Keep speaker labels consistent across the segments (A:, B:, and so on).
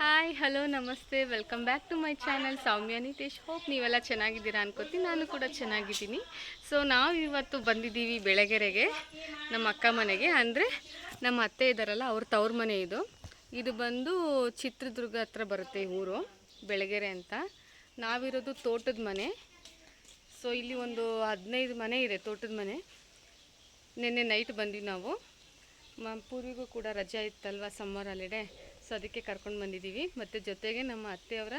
A: Hi hello ನಮಸ್ತೆ welcome back to my channel Soumya Nitesh hope ನೀವೆಲ್ಲ ಚೆನ್ನಾಗಿದ್ದೀರಾ ಅನ್ಕೋತೀನಿ. ನಾನು ಕೂಡ ಚೆನ್ನಾಗಿದ್ದೀನಿ. ಸೊ ನಾವು ಇವತ್ತು ಬಂದಿದ್ದೀವಿ ಬೆಳಗೆರೆಗೆ, ನಮ್ಮ ಅಕ್ಕ ಮನೆಗೆ. ಅಂದರೆ ನಮ್ಮ ಅತ್ತೆ ಇದ್ದಾರಲ್ಲ ಅವ್ರ ತವ್ರ ಮನೆ ಇದು. ಇದು ಬಂದು ಚಿತ್ರದುರ್ಗ ಹತ್ರ ಬರುತ್ತೆ ಊರು, ಬೆಳಗೆರೆ ಅಂತ. ನಾವಿರೋದು ತೋಟದ ಮನೆ. ಸೊ ಇಲ್ಲಿ ಒಂದು ಹದಿನೈದು ಮನೆ ಇದೆ, ತೋಟದ ಮನೆ. ನಿನ್ನೆ ನೈಟ್ ಬಂದ್ವಿ ನಾವು. ಮ, ಪೂರ್ವಿಗೂ ಕೂಡ ರಜೆ ಇತ್ತಲ್ವ ಸಮ್ಮರ್ ಹಾಲಿಡೇ ಸೊ ಅದಕ್ಕೆ ಕರ್ಕೊಂಡು ಬಂದಿದ್ದೀವಿ ಮತ್ತು ಜೊತೆಗೆ ನಮ್ಮ ಅತ್ತೆಯವರ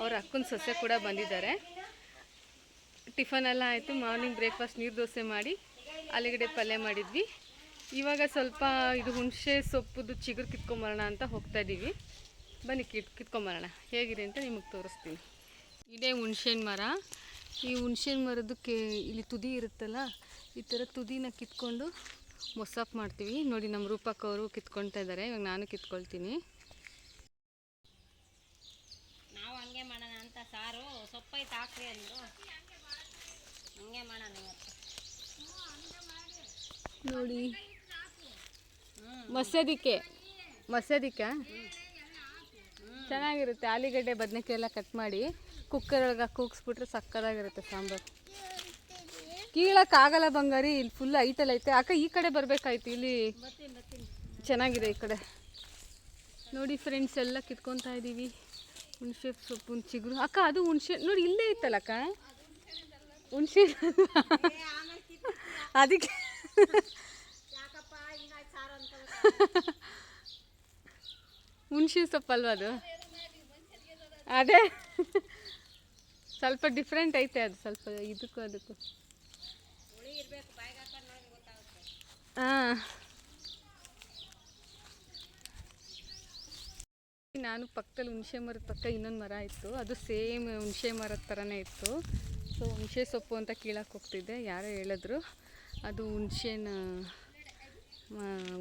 A: ಅವರ ಅಕ್ಕನ ಸೊಸೆ ಕೂಡ ಬಂದಿದ್ದಾರೆ. ಟಿಫನ್ ಎಲ್ಲ ಆಯಿತು. ಮಾರ್ನಿಂಗ್ ಬ್ರೇಕ್ಫಾಸ್ಟ್ ನೀರು ದೋಸೆ ಮಾಡಿ ಆಲೂಗಡ್ಡೆ ಪಲ್ಯ ಮಾಡಿದ್ವಿ. ಇವಾಗ ಸ್ವಲ್ಪ ಇದು ಹುಣಸೆ ಸೊಪ್ಪುದು ಚಿಗುರು ಕಿತ್ಕೊಂಬರೋಣ ಅಂತ ಹೋಗ್ತಾ ಇದ್ದೀವಿ ಬನ್ನಿ, ಕಿತ್, ಕಿತ್ಕೊಂಬರೋಣ. ಹೇಗಿದೆ ಅಂತ ನಿಮಗೆ ತೋರಿಸ್ತೀನಿ. ಇದೇ ಹುಣ್ಸೆನ್ ಮರ. ಈ ಹುಣ್ಸೆನ್ ಮರದಕ್ಕೆ ಇಲ್ಲಿ ತುದಿ ಇರುತ್ತಲ್ಲ, ಈ ಥರ ತುದಿನ ಕಿತ್ಕೊಂಡು ಮೊಸಾಪ್ ಮಾಡ್ತೀವಿ. ನೋಡಿ ನಮ್ಮ ರೂಪಕ್ಕವರು ಕಿತ್ಕೊಳ್ತಾ ಇದ್ದಾರೆ. ಇವಾಗ ನಾನು ಕಿತ್ಕೊಳ್ತೀನಿ.
B: ನಾವು ಹಂಗೆ ಮಾಡೋಣ ಅಂತ ಸಾರು. ಸೊಪ್ಪೈತೆ ಹಾಕ್ರಿ ಅಂದರು. ಹಂಗೆ ಮಾಡೋಣ
A: ನೋಡಿ. ಮಸದಿಕ್ಕೆ ಮಸದಿಕ್ಕ ಚೆನ್ನಾಗಿರುತ್ತೆ. ಆಲೂಗಡ್ಡೆ ಬದನೆಕಾಯಿ ಎಲ್ಲ ಕಟ್ ಮಾಡಿ ಕುಕ್ಕರ್ ಒಳಗೆ ಕೂಗಿಸ್ಬಿಟ್ರೆ ಸಕ್ಕದಾಗಿರುತ್ತೆ ಸಾಂಬಾರು. ಕೀಳಕ್ಕಾಗಲ್ಲ ಬಂಗಾರಿ, ಇಲ್ಲಿ ಫುಲ್ ಐಟಲ್ ಐತೆ. ಅಕ್ಕ, ಈ ಕಡೆ ಬರಬೇಕಾಯ್ತು, ಇಲ್ಲಿ? ಚೆನ್ನಾಗಿದೆ ಈ ಕಡೆ. ನೋಡಿ ಫ್ರೆಂಡ್ಸ್ ಎಲ್ಲ ಕಿತ್ಕೊತಾ ಇದ್ದೀವಿ ಹುಣಸೆ ಸೊಪ್ಪು ಚಿಗುರು. ಅಕ್ಕ, ಅದು ಹುಣಸೆ ನೋಡಿ, ಇಲ್ಲೇ ಇತ್ತಲ್ಲ ಅಕ್ಕ? ಹುಣಸೆ ಅದಕ್ಕೆ ಹುಣಸೆ ಸೊಪ್ಪಲ್ವ ಅದು? ಅದೇ. ಸ್ವಲ್ಪ ಡಿಫ್ರೆಂಟ್ ಐತೆ ಅದು, ಸ್ವಲ್ಪ ಇದಕ್ಕೂ ಅದಕ್ಕೂ. ನಾನು ಪಕ್ಕದಲ್ಲಿ ಹುಣಸೆ ಮರದ ಪಕ್ಕ ಇನ್ನೊಂದು ಮರ ಇತ್ತು. ಅದು ಸೇಮ್ ಹುಣಸೆ ಮರದ ಥರನೇ ಇತ್ತು. ಸೊ ಹುಣಸೆ ಸೊಪ್ಪು ಅಂತ ಕೀಳಕ್ಕೆ ಹೋಗ್ತಿದ್ದೆ. ಯಾರೋ ಹೇಳಿದ್ರು. ಅದು ಹುಣಸೆನ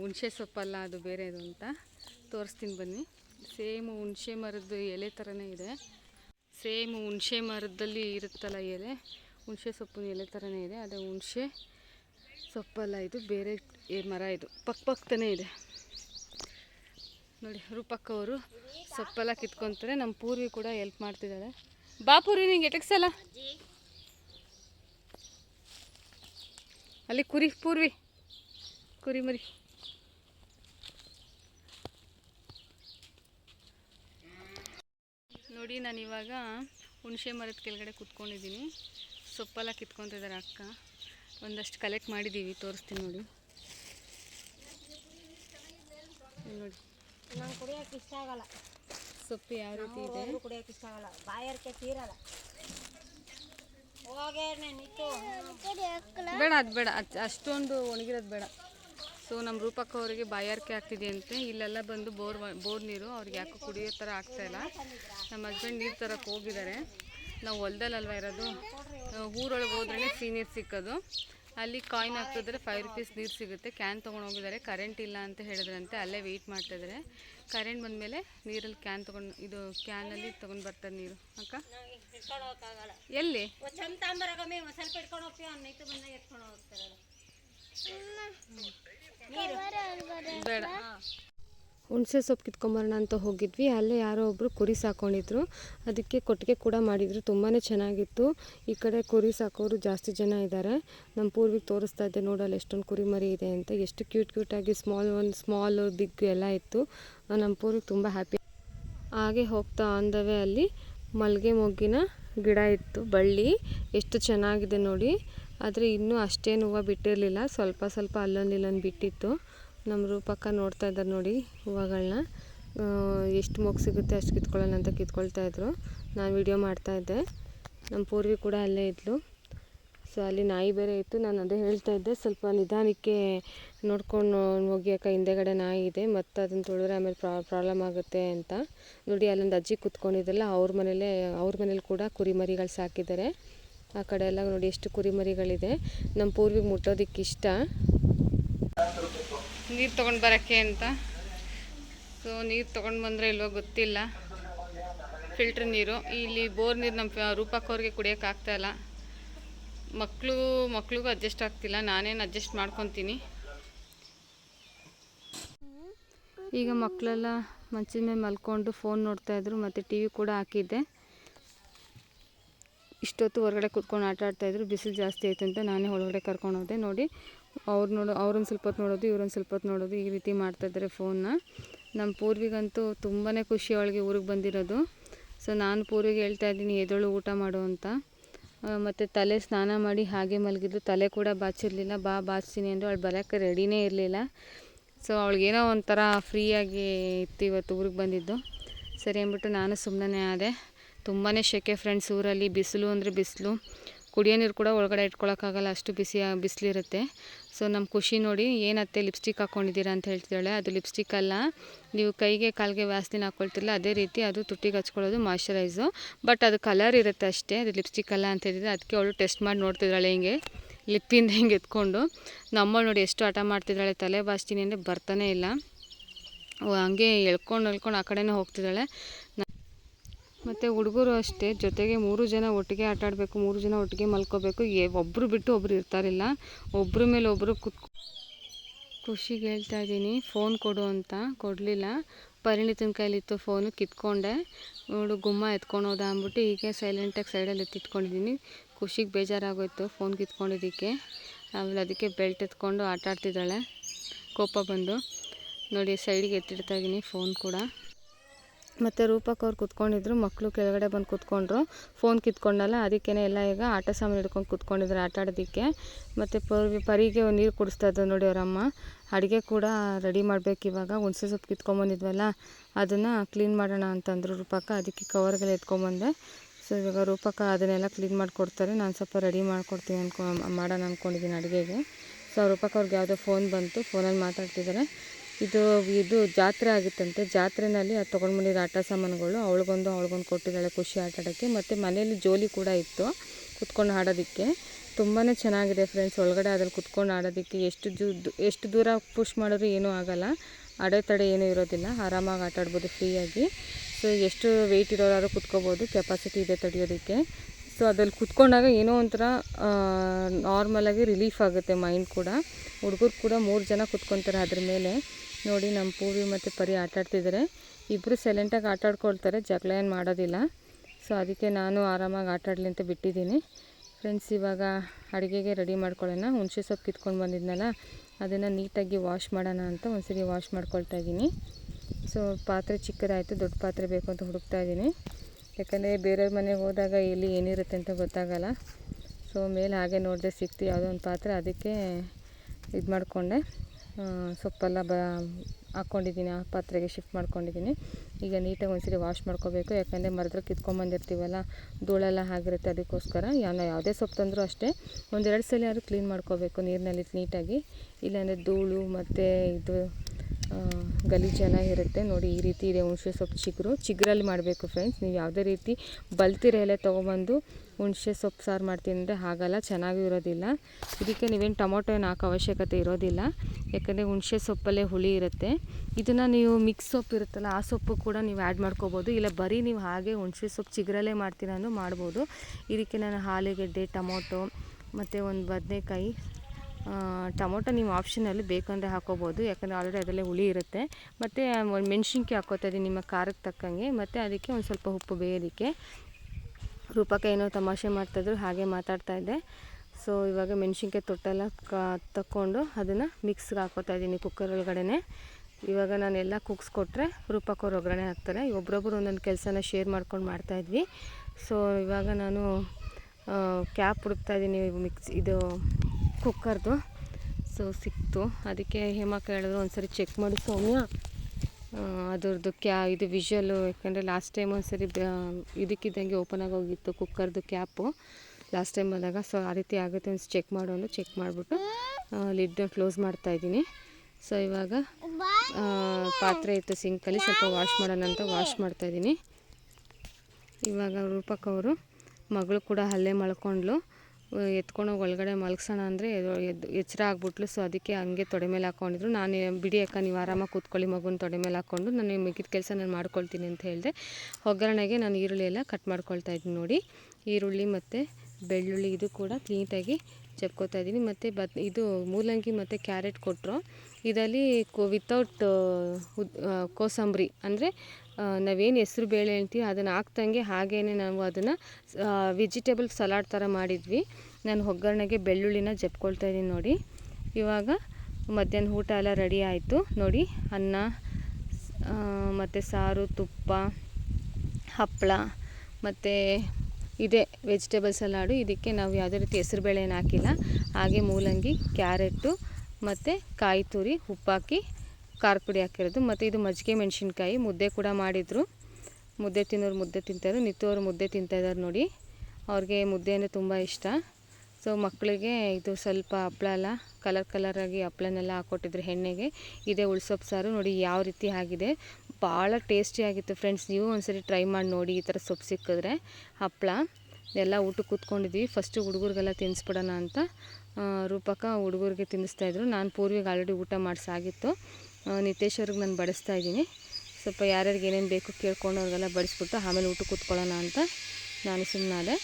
A: ಹುಣಸೆ ಸೊಪ್ಪಲ್ಲ, ಅದು ಬೇರೆದು ಅಂತ. ತೋರಿಸ್ತೀನಿ ಬನ್ನಿ. ಸೇಮ್ ಹುಣಸೆ ಮರದ್ದು ಎಲೆ ಥರನೇ ಇದೆ. ಸೇಮ್ ಹುಣಸೆ ಮರದಲ್ಲಿ ಇರುತ್ತಲ್ಲ ಎಲೆ, ಹುಣಸೆ ಸೊಪ್ಪಿನ ಎಲೆ ಥರನೇ ಇದೆ. ಅದು ಹುಣಸೆ. ಸೊಪ್ಪಲ್ಲ ಇದು, ಬೇರೆ ಮರ ಇದು. ಪಕ್ಕ ಪಕ್ಕನೇ ಇದೆ. ನೋಡಿ, ರೂಪಕ್ಕ ಅವರು ಸೊಪ್ಪೆಲ್ಲ ಕಿತ್ಕೊತಾರೆ. ನಮ್ಮ ಪೂರ್ವಿ ಕೂಡ ಹೆಲ್ಪ್ ಮಾಡ್ತಿದ್ದಾಳೆ ಬಾ ಪೂರ್ವಿ, ನಿಂಗೆ ಎಟಕ್ಸಲ್ಲ ಅಲ್ಲಿ ಕುರಿ, ಪೂರ್ವಿ. ಕುರಿ ಮರಿ. ನೋಡಿ ಇವಾಗ ಹುಣಸೆ ಮರದ ಕೆಳಗಡೆ ಕುತ್ಕೊಂಡಿದ್ದೀನಿ. ಸೊಪ್ಪೆಲ್ಲ ಕಿತ್ಕೊತಿದ್ದಾರೆ ಅಕ್ಕ. ಒಂದಷ್ಟು ಕಲೆಕ್ಟ್ ಮಾಡಿದ್ದೀವಿ ತೋರಿಸ್ತೀನಿ ನೋಡಿ. ನೋಡಿ.
B: ನಂಗೆ ಕುಡಿಯೋಕೆ ಇಷ್ಟ ಆಗಲ್ಲ.
A: ಸೊಪ್ಪು ಯಾವ ರೀತಿ ಇದೆ?
B: ಕುಡಿಯೋಕೆ ಇಷ್ಟ ಆಗಲ್ಲ. ಬಾಯರ್ಕೆ ತೀರಲ್ಲ.
A: ಬೇಡ ಅದು ಬೇಡ. ಅದ್- ಅಷ್ಟೊಂದು ಒಣಗಿರೋದು ಬೇಡ. ಸೊ ನಮ್ಮ ರೂಪಕ್ಕ ಅವರಿಗೆ ಬಾಯಾರಿಕೆ ಆಗ್ತಿದೆ ಅಂತೆ. ಇಲ್ಲೆಲ್ಲ ಬಂದು ಬೋರ್ ಬೋರ್ ನೀರು. ಅವ್ರಿಗೆ ಯಾಕೋ ಕುಡಿಯೋ ಥರ ಆಗ್ತಾ ಇಲ್ಲ. ನಮ್ಮ ಹಸ್ಬೆಂಡ್ ನೀರು ತರಕ್ಕೆ ಹೋಗಿದ್ದಾರೆ. ನಾವು ಹೊಲ್ದಲ್ಲಲ್ವ ಇರೋದು ಊರೊಳಗೆ ಹೋದ್ರೇ ಫ್ರೀ ನೀರು ಸಿಕ್ಕೋದು. ಅಲ್ಲಿ ಕಾಯಿನ್ ಹಾಕ್ತಿದ್ರೆ ಫೈವ್ ರುಪೀಸ್ ನೀರು ಸಿಗುತ್ತೆ. ಕ್ಯಾನ್ ತೊಗೊಂಡು ಹೋಗಿದ್ದಾರೆ. ಕರೆಂಟ್ ಇಲ್ಲ ಅಂತ ಹೇಳಿದ್ರಂತೆ ಅಲ್ಲೇ ವೆಯ್ಟ್ ಮಾಡ್ತಾಯಿದ್ದಾರೆ ಕರೆಂಟ್ ಬಂದಮೇಲೆ ನೀರಲ್ಲಿ ಕ್ಯಾನ್ ತೊಗೊಂಡು ಇದು ಕ್ಯಾನಲ್ಲಿ ತೊಗೊಂಡು ಬರ್ತಾರೆ ನೀರು. ಅಕ್ಕ? ಎಲ್ಲಿ? ಬೇಡ. ಹುಣಸೆ ಸೊಪ್ಪು ಕಿತ್ಕೊಂಬರೋಣ ಅಂತ ಹೋಗಿದ್ವಿ. ಅಲ್ಲೇ ಯಾರೋ ಒಬ್ಬರು ಕುರಿ ಸಾಕೊಂಡಿದ್ರು. ಅದಕ್ಕೆ ಕೊಟ್ಟಿಗೆ ಕೂಡ ಮಾಡಿದರು. ತುಂಬಾ ಚೆನ್ನಾಗಿತ್ತು. ಈ ಕಡೆ ಕುರಿ ಸಾಕೋರು ಜಾಸ್ತಿ ಜನ ಇದ್ದಾರೆ ನಮ್ಮ ಪೂರ್ವಿಗೆ ತೋರಿಸ್ತಾ ಇದ್ದೆ. ನೋಡಲ್ಲ ಎಷ್ಟೊಂದು ಕುರಿ ಮರಿ ಇದೆ ಅಂತ. ಎಷ್ಟು ಕ್ಯೂಟ್ ಕ್ಯೂಟಾಗಿ ಸ್ಮಾಲ್ ಒಂದು ಸ್ಮಾಲ್ ಬಿಗ್ ಎಲ್ಲ ಇತ್ತು. ನಮ್ಮ ಪೂರ್ವಿಗೆ ತುಂಬ ಹ್ಯಾಪಿ. ಹಾಗೆ ಹೋಗ್ತಾ ಅಂದವೇ ಅಲ್ಲಿ ಮಲ್ಲಿಗೆ ಮೊಗ್ಗಿನ ಗಿಡ ಇತ್ತು. ಬಳ್ಳಿ ಎಷ್ಟು ಚೆನ್ನಾಗಿದೆ ನೋಡಿ. ಆದರೆ ಇನ್ನೂ ಅಷ್ಟೇನು ಹೂವು ಬಿಟ್ಟಿರಲಿಲ್ಲ. ಸ್ವಲ್ಪ ಸ್ವಲ್ಪ ಅಲ್ಲೊಂದು ಇಲ್ಲೊಂದು ಬಿಟ್ಟಿತ್ತು. ನಮ್ಮ ರೂಪಕ್ಕ ನೋಡ್ತಾ ಇದ್ದಾರೆ ನೋಡಿ ಹೂವುಗಳನ್ನ. ಎಷ್ಟು ಮೊಗ್ಗು ಸಿಗುತ್ತೆ ಅಷ್ಟು ಕಿತ್ಕೊಳ್ಳೋಣ ಅಂತ ಕಿತ್ಕೊಳ್ತಾ ಇದ್ರು. ನಾನು ವಿಡಿಯೋ ಮಾಡ್ತಾ ಇದ್ದೆ. ನಮ್ಮ ಪೂರ್ವಿ ಕೂಡ ಅಲ್ಲೇ ಇದ್ಲು. ಸೊ ಅಲ್ಲಿ ನಾಯಿ ಬೇರೆ ಇತ್ತು. ನಾನು ಅದೇ ಹೇಳ್ತಾ ಇದ್ದೆ. ಸ್ವಲ್ಪ ನಿಧಾನಕ್ಕೆ ನೋಡ್ಕೊಂಡು ಹೋಗಿ ಅಕ್ಕ, ಹಿಂದೆಗಡೆ ನಾಯಿ ಇದೆ. ಮತ್ತು ಅದನ್ನು ತೊಳೆದ್ರೆ ಆಮೇಲೆ ಪ್ರಾ, ಪ್ರಾಬ್ಲಮ್ ಆಗುತ್ತೆ ಅಂತ. ನೋಡಿ, ಅಲ್ಲೊಂದು ಅಜ್ಜಿ ಕೂತ್ಕೊಂಡಿದ್ದಲ್ಲ ಅವ್ರ ಮನೇಲೇ, ಅವ್ರ ಮನೇಲಿ ಕೂಡ ಕುರಿಮರಿಗಳು ಸಾಕಿದ್ದಾರೆ. ಆ ಕಡೆ ಎಲ್ಲ ನೋಡಿ ಎಷ್ಟು ಕುರಿಮರಿಗಳಿದೆ. ನಮ್ಮ ಪೂರ್ವಿಗೆ ಮುಟ್ಟೋದಕ್ಕೆ ಇಷ್ಟ ನೀರು ತೊಗೊಂಡು ಬರೋಕ್ಕೆ ಅಂತ. ಸೊ ನೀರು ತೊಗೊಂಡು ಬಂದರೆ ಇಲ್ವೋ ಗೊತ್ತಿಲ್ಲ. ಫಿಲ್ಟ್ರ್ ನೀರು. ಇಲ್ಲಿ ಬೋರ್ ನೀರು ನಮ್ಮ ರೂಪಕ್ಕವ್ರಿಗೆ ಕುಡಿಯೋಕೆ ಆಗ್ತಾಯಿಲ್ಲ ಮಕ್ಕಳು ಮಕ್ಳಿಗೂ ಅಡ್ಜಸ್ಟ್ ಆಗ್ತಿಲ್ಲ. ನಾನೇನು ಅಡ್ಜಸ್ಟ್ ಮಾಡ್ಕೊತೀನಿ. ಈಗ ಮಕ್ಕಳೆಲ್ಲ ಮಂಚಿನ ಮೇಲೆ ಮಲ್ಕೊಂಡು ಫೋನ್ ನೋಡ್ತಾಯಿದ್ರು ಮತ್ತು ಟಿ ವಿ ಕೂಡ ಹಾಕಿದ್ದೆ. ಇಷ್ಟೊತ್ತು ಹೊರಗಡೆ ಕೂತ್ಕೊಂಡು ಆಟ ಆಡ್ತಾಯಿದ್ರು ಬಿಸಿಲು ಜಾಸ್ತಿ ಆಯಿತು ಅಂತ ನಾನೇ ಒಳಗಡೆ ಕರ್ಕೊಂಡು ಹೋದೆ. ನೋಡಿ ಅವ್ರು ನೋಡೋ, ಅವ್ರೊಂದು ಸ್ವಲ್ಪ ಹೊತ್ತು ನೋಡೋದು, ಇವ್ರೊಂದು ಸ್ವಲ್ಪ ಹೊತ್ತು ನೋಡೋದು, ಈ ರೀತಿ ಮಾಡ್ತಾಯಿದ್ದಾರೆ ಫೋನ್ನ ನಮ್ಮ ಪೂರ್ವಿಗಂತೂ ತುಂಬಾ ಖುಷಿ ಅವಳಿಗೆ ಊರಿಗೆ ಬಂದಿರೋದು. ಸೊ ನಾನು ಪೂರ್ವಿಗೆ ಹೇಳ್ತಾ ಇದ್ದೀನಿ, ಎದೊಳು ಊಟ ಮಾಡು ಅಂತ. ಮತ್ತು ತಲೆ ಸ್ನಾನ ಮಾಡಿ ಹಾಗೆ ಮಲಗಿದ್ದು ತಲೆ ಕೂಡ ಬಾಚಿರಲಿಲ್ಲ. ಬಾ, ಬಾಚ್ತೀನಿ ಅಂದರೆ, ಅವಳು ಬರೋಕ್ಕೆ ರೆಡಿನೇ ಇರಲಿಲ್ಲ. ಸೊ ಅವಳಿಗೇನೋ ಒಂಥರ ಫ್ರೀಯಾಗಿ ಇತ್ತು ಇವತ್ತು ಊರಿಗೆ ಬಂದಿದ್ದು. ಸರಿ ಅಂದ್ಬಿಟ್ಟು ನಾನು ಸುಮ್ಮನೆ ಆದೆ. ತುಂಬಾ ಶೆಕೆ ಫ್ರೆಂಡ್ಸ್ ಊರಲ್ಲಿ, ಬಿಸಿಲು ಅಂದರೆ ಬಿಸಿಲು. ಕುಡಿಯೋ ನೀರು ಕೂಡ ಒಳಗಡೆ ಇಟ್ಕೊಳ್ಳೋಕ್ಕಾಗಲ್ಲ ಅಷ್ಟು ಬಿಸಿ ಬಿಸಿಲಿರುತ್ತೆ. ಸೊ ನಮ್ಮ ಖುಷಿ ನೋಡಿ ಏನತ್ತೆ ಲಿಪ್ಸ್ಟಿಕ್ ಹಾಕ್ಕೊಂಡಿದ್ದೀರಾ ಅಂತ ಹೇಳ್ತಿದ್ದಾಳೆ. ಅದು ಲಿಪ್ಸ್ಟಿಕ್ ಅಲ್ಲ. ನೀವು ಕೈಗೆ ಕಾಲಿಗೆ ವ್ಯಾಸ್ಲಿನ್ ಹಾಕ್ಕೊಳ್ತಿರಲ್ಲ ಅದೇ ರೀತಿ ಅದು ತುಟ್ಟಿಗೆ ಹಚ್ಕೊಳ್ಳೋದು ಮಾಯಶ್ಚರೈಸು ಬಟ್ ಅದು ಕಲರ್ ಇರುತ್ತೆ ಅಷ್ಟೇ, ಅದು ಲಿಪ್ಸ್ಟಿಕ್ ಅಲ್ಲ ಅಂತ ಹೇಳಿದರೆ ಅದಕ್ಕೆ ಅವಳು ಟೆಸ್ಟ್ ಮಾಡಿ ನೋಡ್ತಿದ್ದಾಳೆ ಹಿಂಗೆ, ಲಿಪ್ಪಿಂದ ಹಿಂಗೆ ಎತ್ಕೊಂಡು. ನಮ್ಮಳು ನೋಡಿ ಎಷ್ಟು ಹಠ ಮಾಡ್ತಿದ್ದಾಳೆ, ತಲೆ ಬಾಚ್ತೀನಿ ಅಂದರೆ ಬರ್ತಾನೆ ಇಲ್ಲ. ಹಂಗೆ ಎಳ್ಕೊಂಡು ಎಳ್ಕೊಂಡು ಆ ಕಡೆನೇ ಹೋಗ್ತಿದ್ದಾಳೆ. ಮತ್ತು ಹುಡುಗರು ಅಷ್ಟೇ, ಜೊತೆಗೆ ಮೂರು ಜನ ಒಟ್ಟಿಗೆ ಆಟ ಆಡಬೇಕು, ಮೂರು ಜನ ಒಟ್ಟಿಗೆ ಮಲ್ಕೋಬೇಕು. ಏ ಒಬ್ಬರು ಬಿಟ್ಟು ಒಬ್ಬರು ಇರ್ತಾರಿಲ್ಲ. ಒಬ್ಬರ ಮೇಲೆ ಒಬ್ಬರು ಕುತ್ ಖುಷಿಗೆ ಹೇಳ್ತಾ ಇದ್ದೀನಿ. ಫೋನ್ ಕೊಡು ಅಂತ ಕೊಡಲಿಲ್ಲ. ಪರಿಣಿತನ ಕೈಲಿತ್ತು ಫೋನು, ಕಿತ್ಕೊಂಡೆ. ನೋಡು, ಗುಮ್ಮ ಎತ್ಕೊಂಡು ಹೋದ ಅಂದ್ಬಿಟ್ಟು ಹೀಗೆ ಸೈಲೆಂಟಾಗಿ ಸೈಡಲ್ಲಿ ಎತ್ತಿಟ್ಕೊಂಡಿದ್ದೀನಿ ಖುಷಿಗೆ ಬೇಜಾರಾಗೋಯ್ತು ಫೋನ್ ಕಿತ್ಕೊಂಡಿದ್ದಕ್ಕೆ. ಆಮೇಲೆ ಅದಕ್ಕೆ ಬೆಲ್ಟ್ ಎತ್ಕೊಂಡು ಆಟ ಆಡ್ತಿದ್ದಾಳೆ. ಕೋಪ ಬಂದು. ನೋಡಿ ಸೈಡಿಗೆ ಎತ್ತಿಡ್ತಾ ಇದ್ದೀನಿ, ಫೋನ್ ಕೂಡ. ಮತ್ತು ರೂಪಕ್ ಅವ್ರು ಕುತ್ಕೊಂಡಿದ್ರು ಮಕ್ಕಳು ಕೆಳಗಡೆ ಬಂದು ಕುತ್ಕೊಂಡ್ರು. ಫೋನ್ ಕಿತ್ಕೊಂಡಲ್ಲ ಅದಕ್ಕೇ ಎಲ್ಲ ಈಗ ಆಟ ಸಾಮಾನು ಹಿಡ್ಕೊಂಡು ಕುತ್ಕೊಂಡಿದ್ರು ಆಟ ಆಡೋದಕ್ಕೆ. ಮತ್ತು ಪರಿ ಪರಿಗೆ ನೀರು ಕುಡಿಸ್ತಾ ಇದ್ದರು ನೋಡಿ ಅವರಮ್ಮ. ಅಡುಗೆ ಕೂಡ ರೆಡಿ ಮಾಡಬೇಕು ಇವಾಗ. ಹುಣಸೆ ಸೊಪ್ಪು ಕಿತ್ಕೊಂಬಂದಿದ್ವಲ್ಲ, ಅದನ್ನು ಕ್ಲೀನ್ ಮಾಡೋಣ ಅಂತಂದರು ರೂಪಕ್ಕ ಅದಕ್ಕೆ ಕವರ್ಗೆಲ್ಲ ಎತ್ಕೊಂಬಂದೆ. ಸೊ ಇವಾಗ ರೂಪಕ್ಕ ಅದನ್ನೆಲ್ಲ ಕ್ಲೀನ್ ಮಾಡಿಕೊಡ್ತಾರೆ ನಾನು ಸ್ವಲ್ಪ ರೆಡಿ ಮಾಡಿಕೊಡ್ತೀನಿ ಅನ್ಕೊ, ಮಾಡೋಣ ಅಂದ್ಕೊಂಡಿದ್ದೀನಿ ಅಡುಗೆಗೆ. ಸೊ ರೂಪಕ್ಕ ಅವ್ರಿಗೆ ಯಾವುದೋ ಫೋನ್ ಬಂತು. ಫೋನಲ್ಲಿ ಮಾತಾಡ್ತಿದ್ದಾರೆ ಇದು ಇದು ಜಾತ್ರೆ ಆಗಿತ್ತಂತೆ. ಜಾತ್ರೆನಲ್ಲಿ ಅದು ತೊಗೊಂಡು ಬಂದಿದ್ದ ಆಟ ಸಾಮಾನುಗಳು ಅವಳಿಗೊಂದು ಅವಳಿಗೊಂದು ಕೊಟ್ಟಿದ್ದಾಳೆ ಖುಷಿ ಆಟ ಆಡೋಕ್ಕೆ. ಮತ್ತು ಮನೇಲಿ ಜೋಲಿ ಕೂಡ ಇತ್ತು, ಕುತ್ಕೊಂಡು ಆಡೋದಕ್ಕೆ. ತುಂಬಾ ಚೆನ್ನಾಗಿದೆ ಫ್ರೆಂಡ್ಸ್ ಒಳಗಡೆ ಅದ್ರಲ್ಲಿ ಕುತ್ಕೊಂಡು ಆಡೋದಕ್ಕೆ. ಎಷ್ಟು ಎಷ್ಟು ದೂರ ಪುಷ್ ಮಾಡಿದ್ರೂ ಏನೂ ಆಗೋಲ್ಲ. ಅಡೆತಡೆ ಏನೂ ಇರೋದಿಲ್ಲ. ಆರಾಮಾಗಿ ಆಟ ಆಡ್ಬೋದು ಫ್ರೀಯಾಗಿ ಸೊ ಎಷ್ಟು ವೆಯ್ಟ್ ಇರೋರಾದ್ರೂ ಕುತ್ಕೋಬೋದು. ಕೆಪಾಸಿಟಿ ಇದೆ ತಡೆಯೋದಕ್ಕೆ. ಸೊ ಅದ್ರಲ್ಲಿ ಕುತ್ಕೊಂಡಾಗ ಏನೋ ಒಂಥರ ನಾರ್ಮಲಾಗಿ ರಿಲೀಫ್ ಆಗುತ್ತೆ ಮೈಂಡ್ ಕೂಡ. ಹುಡುಗರು ಕೂಡ ಮೂರು ಜನ ಕುತ್ಕೊತಾರೆ ಅದ್ರ ಮೇಲೆ. ನೋಡಿ ನಮ್ಮ ಪೂವಿ ಮತ್ತು ಪರಿ ಆಟ ಆಡ್ತಿದ್ದಾರೆ ಇಬ್ಬರು ಸೈಲೆಂಟಾಗಿ ಆಟ ಆಡ್ಕೊಳ್ತಾರೆ, ಜಗಳ ಏನು ಮಾಡೋದಿಲ್ಲ. ಸೊ ಅದಕ್ಕೆ ನಾನು ಆರಾಮಾಗಿ ಆಟ ಆಡಲಿ ಅಂತ ಬಿಟ್ಟಿದ್ದೀನಿ. ಫ್ರೆಂಡ್ಸ್ ಇವಾಗ ಅಡುಗೆಗೆ ರೆಡಿ ಮಾಡ್ಕೊಳ್ಳೋಣ. ಹುಣಸೆ ಸೊಪ್ಪು ಕಿತ್ಕೊಂಡು ಬಂದಿದ್ನಲ್ಲ, ಅದನ್ನು ನೀಟಾಗಿ ವಾಶ್ ಮಾಡೋಣ ಅಂತ ಒಂದ್ಸರಿ ವಾಶ್ ಮಾಡ್ಕೊಳ್ತಾ ಇದ್ದೀನಿ. ಸೊ ಪಾತ್ರೆ ಚಿಕ್ಕದಾಯಿತು, ದೊಡ್ಡ ಪಾತ್ರೆ ಬೇಕು ಅಂತ ಹುಡುಕ್ತಾ ಇದ್ದೀನಿ. ಯಾಕಂದರೆ ಬೇರೆಯವ್ರ ಮನೆಗೆ ಹೋದಾಗ ಇಲ್ಲಿ ಏನಿರುತ್ತೆ ಅಂತ ಗೊತ್ತಾಗಲ್ಲ. ಸೊ ಮೇಲೆ ಹಾಗೆ ನೋಡಿದೆ ಸಿಕ್ತು ಯಾವುದೋ ಒಂದು ಪಾತ್ರೆ, ಅದಕ್ಕೆ ಇದು ಮಾಡಿಕೊಂಡೆ. ಸೊಪ್ಪೆಲ್ಲ ಬ ಹಾಕ್ಕೊಂಡಿದ್ದೀನಿ ಆ ಪಾತ್ರೆಗೆ ಶಿಫ್ಟ್ ಮಾಡ್ಕೊಂಡಿದ್ದೀನಿ ಈಗ ನೀಟಾಗಿ ಒಂದ್ಸರಿ ವಾಶ್ ಮಾಡ್ಕೋಬೇಕು. ಯಾಕಂದರೆ ಮರದ್ರ ಕಿತ್ಕೊಂಬಂದಿರ್ತೀವಲ್ಲ, ಧೂಳೆಲ್ಲ ಆಗಿರುತ್ತೆ ಅದಕ್ಕೋಸ್ಕರ. ಯಾವ ಯಾವುದೇ ಸೊಪ್ಪು ತಂದರೂ ಅಷ್ಟೇ. ಒಂದೆರಡು ಸಲ ಆದರೂ ಕ್ಲೀನ್ ಮಾಡ್ಕೋಬೇಕು ನೀರಿನಲ್ಲಿ ನೀಟಾಗಿ. ಇಲ್ಲಾಂದರೆ ಧೂಳು ಮತ್ತು ಇದು ಗಲೀಜೆಲ್ಲ ಇರುತ್ತೆ. ನೋಡಿ, ಈ ರೀತಿ ಇದೆ ಹುಣಸೆ ಸೊಪ್ಪು ಚಿಗುರು. ಚಿಗುರಲ್ಲಿ ಮಾಡಬೇಕು ಫ್ರೆಂಡ್ಸ್ ನೀವು ಯಾವುದೇ ರೀತಿ ಬಲ್ತಿರ ಎಲೆ ತೊಗೊಬಂದು ಹುಣಸೆ ಸೊಪ್ಪು ಸಾರು ಮಾಡ್ತೀನಿ ಅಂದರೆ ಹಾಗಲ್ಲ, ಚೆನ್ನಾಗೂ ಇರೋದಿಲ್ಲ. ಇದಕ್ಕೆ ನೀವೇನು ಟೊಮೊಟೊ ಏನು ಹಾಕೋ ಅವಶ್ಯಕತೆ ಇರೋದಿಲ್ಲ. ಯಾಕಂದರೆ ಹುಣಸೆ ಸೊಪ್ಪಲ್ಲೇ ಹುಳಿ ಇರುತ್ತೆ. ಇದನ್ನು ನೀವು ಮಿಕ್ಸ್ ಸೊಪ್ಪು ಇರುತ್ತಲ್ಲ, ಆ ಸೊಪ್ಪು ಕೂಡ ನೀವು ಆ್ಯಡ್ ಮಾಡ್ಕೋಬೋದು. ಇಲ್ಲ, ಬರೀ ನೀವು ಹಾಗೆ ಹುಣಸೆ ಸೊಪ್ಪು ಚಿಗುರಲ್ಲೇ ಮಾಡ್ತೀನಿ ಮಾಡ್ಬೋದು. ಇದಕ್ಕೆ ನಾನು ಆಲೂಗೆಡ್ಡೆ ಟೊಮೊಟೊ, ಮತ್ತು ಒಂದು ಬದನೆಕಾಯಿ ಟೊಮೊಟೊ ನೀವು ಆಪ್ಷನಲ್ಲಿ ಬೇಕಂದರೆ ಹಾಕೋಬೋದು, ಯಾಕಂದರೆ ಆಲ್ರೆಡಿ ಅದರಲ್ಲೇ ಹುಳಿ ಇರುತ್ತೆ. ಮತ್ತು ಒಂದು ಮೆಣಸಿನ್ಕಾಯಿ ಹಾಕೋತಾ ಇದ್ದೀನಿ ನಿಮ್ಮ ಖಾರಕ್ಕೆ ತಕ್ಕಂಗೆ. ಮತ್ತು ಅದಕ್ಕೆ ಒಂದು ಸ್ವಲ್ಪ ಉಪ್ಪು ಬೇಯೋದಕ್ಕೆ. ರೂಪಕ ಏನೋ ತಮಾಷೆ ಮಾಡ್ತಾಯಿದ್ರು, ಹಾಗೆ ಮಾತಾಡ್ತಾ ಇದ್ದೆ. ಸೊ ಇವಾಗ ಮೆಣಸಿನ್ಕಾಯಿ ತೊಟ್ಟೆಲ್ಲ ಕ, ತಕ್ಕೊಂಡು ಅದನ್ನು ಮಿಕ್ಸ್ಗೆ ಹಾಕೋತಾ ಇದ್ದೀನಿ ಕುಕ್ಕರ್ ಒಳಗಡೆ ಇವಾಗ ನಾನು ಎಲ್ಲ ಕುಗ್ಸ್ಕೊಟ್ರೆ ರೂಪಕ್ಕವ್ರು ಒಗ್ಗರಣೆ ಹಾಕ್ತಾರೆ. ಒಬ್ರೊಬ್ರು ಒಂದೊಂದು ಕೆಲಸನ ಶೇರ್ ಮಾಡ್ಕೊಂಡು ಮಾಡ್ತಾಯಿದ್ವಿ ಸೊ ಇವಾಗ ನಾನು ಕ್ಯಾಪ್ ಹುಡುಕ್ತಾ ಇದ್ದೀನಿ ಮಿಕ್ಸ್ ಇದು ಕುಕ್ಕರ್ದು. ಸೊ ಸಿಕ್ತು. ಅದಕ್ಕೆ ಹೇಮ ಕೇಳಿದ್ರು, ಒಂದ್ಸರಿ ಚೆಕ್ ಮಾಡಿ ಸೌಮ್ಯ. ಅದ್ರದ್ದು ಕ್ಯಾ, ಇದು ವಿಷಲು ಯಾಕಂದರೆ ಲಾಸ್ಟ್ ಟೈಮ್ ಒಂದ್ಸರಿ ಸರಿ ಇದಕ್ಕಿದ್ದಂಗೆ ಓಪನ್ ಆಗೋಗಿತ್ತು ಕುಕ್ಕರ್ದು ಕ್ಯಾಪು ಲಾಸ್ಟ್ ಟೈಮ್ ಬಂದಾಗ ಸೊ ಆ ರೀತಿ ಆಗುತ್ತೆ ಒಂದು ಚೆಕ್ ಮಾಡೋಣ ಚೆಕ್ ಮಾಡಿಬಿಟ್ಟು ಲಿಡ್ ಕ್ಲೋಸ್ ಮಾಡ್ತಾಯಿದ್ದೀನಿ ಸೊ ಇವಾಗ ಪಾತ್ರೆ ಇತ್ತು ಸಿಂಕಲ್ಲಿ ಸ್ವಲ್ಪ ವಾಶ್ ಮಾಡೋಣ ಅಂತ ವಾಶ್ ಮಾಡ್ತಾಯಿದ್ದೀನಿ ಇವಾಗ ರೂಪಕ್ ಅವರು ಮಗಳು ಕೂಡ ಅಲ್ಲೇ ಮಲ್ಕೊಂಡ್ಲು ಎತ್ಕೊಂಡೋಗಿ ಒಳಗಡೆ ಮಲ್ಗ್ಸೋಣ ಅಂದರೆ ಎದ್ದು ಎಚ್ಚರ ಆಗ್ಬಿಟ್ಲು. ಸೊ ಅದಕ್ಕೆ ಹಂಗೆ ತೊಡೆ ಮೇಲೆ ಹಾಕ್ಕೊಂಡಿದ್ರು. ನಾನು, ಬಿಡಿ ಅಕ್ಕ, ನೀವು ಆರಾಮಾಗಿ ಕೂತ್ಕೊಳ್ಳಿ, ಮಗುನ ತೊಡೆ ಮೇಲೆ ಹಾಕ್ಕೊಂಡು. ನಾನು ಮಿಕ್ಕಿದ ಕೆಲಸ ನಾನು ಮಾಡ್ಕೊಳ್ತೀನಿ ಅಂತ ಹೇಳಿದೆ. ಒಗ್ಗರಣೆಗೆ ನಾನು ಈರುಳ್ಳಿ ಎಲ್ಲ ಕಟ್ ಮಾಡ್ಕೊಳ್ತಾ ಇದ್ದೀನಿ ನೋಡಿ. ಈರುಳ್ಳಿ ಮತ್ತು ಬೆಳ್ಳುಳ್ಳಿ ಇದು ಕೂಡ ನೀಟಾಗಿ ಚೆಪ್ಕೋತಾ ಇದ್ದೀನಿ. ಮತ್ತು ಬತ್ ಇದು ಮೂಲಂಗಿ ಮತ್ತು ಕ್ಯಾರೆಟ್ ಕೊಟ್ಟರು ಇದರಲ್ಲಿ ಕೋ ವಿತೌಟ್ ಕೋಸಂಬರಿ ಅಂದರೆ ನಾವೇನು ಹೆಸ್ರು ಬೇಳೆ ಹೇಳ್ತೀವಿ, ಅದನ್ನು ಹಾಕ್ದಂಗೆ ಹಾಗೇ ನಾವು ಅದನ್ನು ವೆಜಿಟೇಬಲ್ ಸಲಾಡ್ ಥರ ಮಾಡಿದ್ವಿ. ನಾನು ಒಗ್ಗರಣೆಗೆ ಬೆಳ್ಳುಳ್ಳಿನ ಜಪ್ಕೊಳ್ತಾ ಇದ್ದೀನಿ ನೋಡಿ. ಇವಾಗ ಮಧ್ಯಾಹ್ನ ಊಟ ಎಲ್ಲ ರೆಡಿ ಆಯಿತು. ನೋಡಿ, ಅನ್ನ ಮತ್ತು ಸಾರು, ತುಪ್ಪ ಹಪ್ಪಳ ಮತ್ತು ಇದೆ ವೆಜಿಟೇಬಲ್ ಸಲಾಡು ಇದಕ್ಕೆ ನಾವು ಯಾವುದೇ ರೀತಿ ಹೆಸ್ರುಬೇಳೆ ಏನು ಹಾಕಿಲ್ಲ. ಹಾಗೆ ಮೂಲಂಗಿ, ಕ್ಯಾರೆಟು, ಮತ್ತು ಕಾಯಿ ತುರಿ, ಉಪ್ಪಾಕಿ ಖಾರ ಪುಡಿ ಹಾಕಿರೋದು, ಮತ್ತು ಇದು ಮಜ್ಜಿಗೆ ಮೆಣಸಿನ್ಕಾಯಿ, ಮುದ್ದೆ ಕೂಡ ಮಾಡಿದರು. ಮುದ್ದೆ ತಿನ್ನೋರು ಮುದ್ದೆ ತಿಂತಾರೆ ನಿತ್ತೋರು ಮುದ್ದೆ ತಿಂತಾಯಿದ್ದಾರೆ ನೋಡಿ. ಅವ್ರಿಗೆ ಮುದ್ದೆ ಅಂದರೆ ತುಂಬ ಇಷ್ಟ. ಸೊ ಮಕ್ಕಳಿಗೆ ಇದು ಸ್ವಲ್ಪ ಹಪ್ಪಳ ಎಲ್ಲ ಕಲರ್ ಕಲರಾಗಿ ಹಪ್ಳನೆಲ್ಲ ಹಾಕ್ಕೊಟ್ಟಿದ್ರು ಎಣ್ಣೆಗೆ. ಇದೇ ಉಳ್ಸೊಪ್ಪು ಸಾರು ನೋಡಿ ಯಾವ ರೀತಿ ಆಗಿದೆ. ಭಾಳ ಟೇಸ್ಟಿಯಾಗಿತ್ತು ಫ್ರೆಂಡ್ಸ್ ನೀವು ಒಂದ್ಸರಿ ಟ್ರೈ ಮಾಡಿ ನೋಡಿ, ಈ ಥರ ಸೊಪ್ಪು ಸಿಕ್ಕಿದ್ರೆ. ಹಪ್ಪಳ ಎಲ್ಲ ಊಟಕ್ಕೆ ಕೂತ್ಕೊಂಡಿದ್ವಿ. ಫಸ್ಟು ಹುಡುಗರಿಗೆಲ್ಲ ತಿನ್ನಿಸ್ಬಿಡೋಣ ಅಂತ. ರೂಪಕ ಹುಡುಗರಿಗೆ ತಿನ್ನಿಸ್ತಾಯಿದ್ರು ನಾನು ಪೂರ್ವಿಗೆ ಆಲ್ರೆಡಿ ಊಟ ಮಾಡಿಸಾಗಿತ್ತು. ನಿತೇಶ್ ಅವ್ರಿಗೆ ನಾನು ಬಡಿಸ್ತಾ ಇದ್ದೀನಿ. ಸ್ವಲ್ಪ ಯಾರ್ಯಾರಿಗೆ ಏನೇನು ಬೇಕು ಕೇಳ್ಕೊಂಡು ಅವ್ರಿಗೆಲ್ಲ ಬಡಿಸ್ಬಿಟ್ಟು ಆಮೇಲೆ ಊಟಕ್ಕೆ ಕೂತ್ಕೊಳ್ಳೋಣ ಅಂತ ನಾನು ಸುಮ್ಮನಾದೆ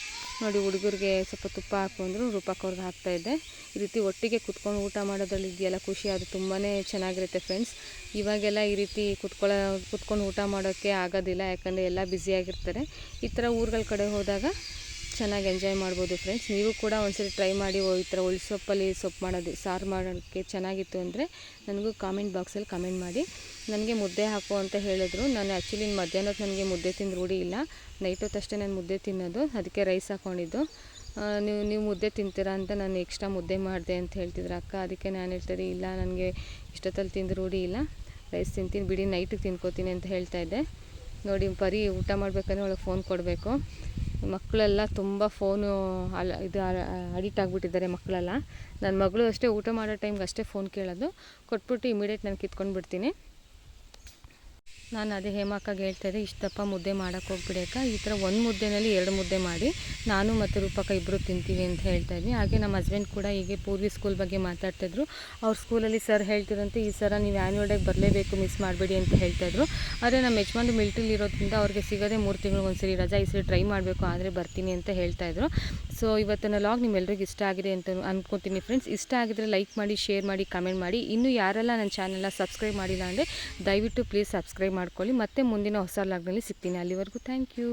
A: ನೋಡಿ ಹುಡುಗರಿಗೆ ಸ್ವಲ್ಪ ತುಪ್ಪ ಹಾಕು ಅಂದರು ಅವ್ರಿಗೆ ಹಾಕ್ತಾಯಿದ್ದೆ ಈ ರೀತಿ ಒಟ್ಟಿಗೆ ಕುತ್ಕೊಂಡು ಊಟ ಮಾಡೋದ್ರಲ್ಲಿ ಇದೆಯಲ್ಲ ಖುಷಿ, ಅದು ತುಂಬಾ ಚೆನ್ನಾಗಿರುತ್ತೆ ಫ್ರೆಂಡ್ಸ್ ಇವಾಗೆಲ್ಲ ಈ ರೀತಿ ಕುತ್ಕೊಳ್ಳೋ, ಕುತ್ಕೊಂಡು ಊಟ ಮಾಡೋಕ್ಕೆ ಆಗೋದಿಲ್ಲ, ಯಾಕಂದರೆ ಎಲ್ಲ ಬ್ಯುಸಿಯಾಗಿರ್ತಾರೆ ಈ ಥರ ಊರುಗಳ ಕಡೆ ಹೋದಾಗ ಚೆನ್ನಾಗಿ ಎಂಜಾಯ್ ಮಾಡ್ಬೋದು ಫ್ರೆಂಡ್ಸ್ ನೀವು ಕೂಡ ಒಂದ್ಸರಿ ಟ್ರೈ ಮಾಡಿ ಈ ಥರ ಉಳ್ಸೊಪ್ಪಲ್ಲಿ ಸೊಪ್ಪು ಮಾಡೋದು, ಸಾರು ಮಾಡೋಕ್ಕೆ ಚೆನ್ನಾಗಿತ್ತು ಅಂದರೆ ನನಗೂ ಕಾಮೆಂಟ್ ಬಾಕ್ಸಲ್ಲಿ ಕಮೆಂಟ್ ಮಾಡಿ. ನನಗೆ ಮುದ್ದೆ ಹಾಕು ಅಂತ ಹೇಳಿದ್ರು. ನಾನು ಆ್ಯಕ್ಚುಲಿ ಮಧ್ಯಾಹ್ನ ಹೊತ್ತು ನನಗೆ ಮುದ್ದೆ ತಿಂದು ರೂಢಿ ಇಲ್ಲ. ನೈಟ್ ಹೊತ್ತು ಅಷ್ಟೇ ನಾನು ಮುದ್ದೆ ತಿನ್ನೋದು. ಅದಕ್ಕೆ ರೈಸ್ ಹಾಕ್ಕೊಂಡಿದ್ದು ನೀವು ನೀವು ಮುದ್ದೆ ತಿಂತೀರಾ ಅಂತ ನಾನು ಎಕ್ಸ್ಟ್ರಾ ಮುದ್ದೆ ಮಾಡಿದೆ ಅಂತ ಹೇಳ್ತಿದ್ರು. ಅಕ್ಕ, ಅದಕ್ಕೆ ನಾನು ಹೇಳ್ತಾರೆ ಇಲ್ಲ, ನನಗೆ ಇಷ್ಟೊತ್ತಲ್ಲಿ ತಿಂದು ರೂಢಿ ಇಲ್ಲ. ರೈಸ್ ತಿಂತೀನಿ, ಬಿಡಿ ನೈಟಿಗೆ ತಿನ್ಕೋತೀನಿ ಅಂತ ಹೇಳ್ತಾ ಇದ್ದೆ. ನೋಡಿ, ಬರೀ ಊಟ ಮಾಡಬೇಕಂದ್ರೆ ಅವಳಿಗೆ ಫೋನ್ ಕೊಡಬೇಕು. ಮಕ್ಕಳೆಲ್ಲ ತುಂಬ ಫೋನು ಅಲ್ಲ ಇದು ಅಡಿಟ್ ಆಗಿಬಿಟ್ಟಿದ್ದಾರೆ ಮಕ್ಕಳೆಲ್ಲ. ನನ್ನ ಮಗಳು ಅಷ್ಟೇ ಊಟ ಮಾಡೋ ಟೈಮ್ಗೆ ಅಷ್ಟೇ ಫೋನ್ ಕೇಳೋದು. ಕೊಟ್ಬಿಟ್ಟು ಇಮಿಡಿಯೇಟ್ ನಾನು ಕಿತ್ಕೊಂಡು ಬಿಡ್ತೀನಿ ನಾನು ಅದೇ ಹೇಮಕ್ಕಾಗಿ ಹೇಳ್ತಾಯಿದ್ದೆ ಇಷ್ಟಪ್ಪ ಮುದ್ದೆ ಮಾಡೋಕ್ಕೆ ಹೋಗ್ಬಿಡಕ್ಕ ಈ ಥರ ಒಂದು ಮುದ್ದೆನಲ್ಲಿ ಎರಡು ಮುದ್ದೆ ಮಾಡಿ ನಾನು ಮತ್ತು ರೂಪಕ ಇಬ್ಬರು ತಿಂತೀವಿ ಅಂತ ಹೇಳ್ತಾ ಇದ್ವಿ. ಹಾಗೆ ನಮ್ಮ ಹಸ್ಬೆಂಡ್ ಕೂಡ ಹೀಗೆ ಪೂರ್ವಿ ಸ್ಕೂಲ್ ಬಗ್ಗೆ ಮಾತಾಡ್ತಿದ್ರು ಅವ್ರ ಸ್ಕೂಲಲ್ಲಿ ಸರ್ ಹೇಳ್ತಿರಂತೆ ಈ ಸರ ನೀವು ಆ್ಯನ್ಯುವಲ್ ಡೇಗೆ ಬರಲೇಬೇಕು ಮಿಸ್ ಮಾಡಬೇಡಿ ಅಂತ ಹೇಳ್ತಾಯಿದ್ರು ಆದರೆ ನಮ್ಮ ಯಜಮಾನ್ರು ಮಿಲ್ಟ್ರಿಲಿ ಇರೋದ್ರಿಂದ ಅವ್ರಿಗೆ ಸಿಗೋದೇ ಮೂರು ತಿಂಗಳು ಒಂದ್ಸರಿ ರಜಾ ಈ ಸರಿ ಟ್ರೈ ಮಾಡಬೇಕು, ಆದರೆ ಬರ್ತೀನಿ ಅಂತ ಹೇಳ್ತಾಯಿದ್ರು ಸೊ ಇವತ್ತಿನ ಲಾಗ್ ನಿಮ್ಮೆಲ್ರಿಗೂ ಇಷ್ಟ ಆಗಿದೆ ಅಂತ ಅನ್ಕೊತೀನಿ ಫ್ರೆಂಡ್ಸ್ ಇಷ್ಟ ಆಗಿದ್ರೆ ಲೈಕ್ ಮಾಡಿ ಶೇರ್ ಮಾಡಿ ಕಮೆಂಟ್ ಮಾಡಿ. ಇನ್ನೂ ಯಾರೆಲ್ಲ ನನ್ನ ಚಾನೆಲ್ನ ಸಬ್ಸ್ಕ್ರೈಬ್ ಮಾಡಿಲ್ಲ ಅಂದರೆ ದಯವಿಟ್ಟು ಪ್ಲೀಸ್ ಸಬ್ಸ್ಕ್ರೈಬ್ ಮಾಡ್ಕೊಳ್ಳಿ. ಮತ್ತೆ ಮುಂದಿನ ಹೊಸ ಲಾಗ್ನಲ್ಲಿ ಸಿಗ್ತೀನಿ. ಅಲ್ಲಿವರೆಗೂ ಥ್ಯಾಂಕ್ ಯು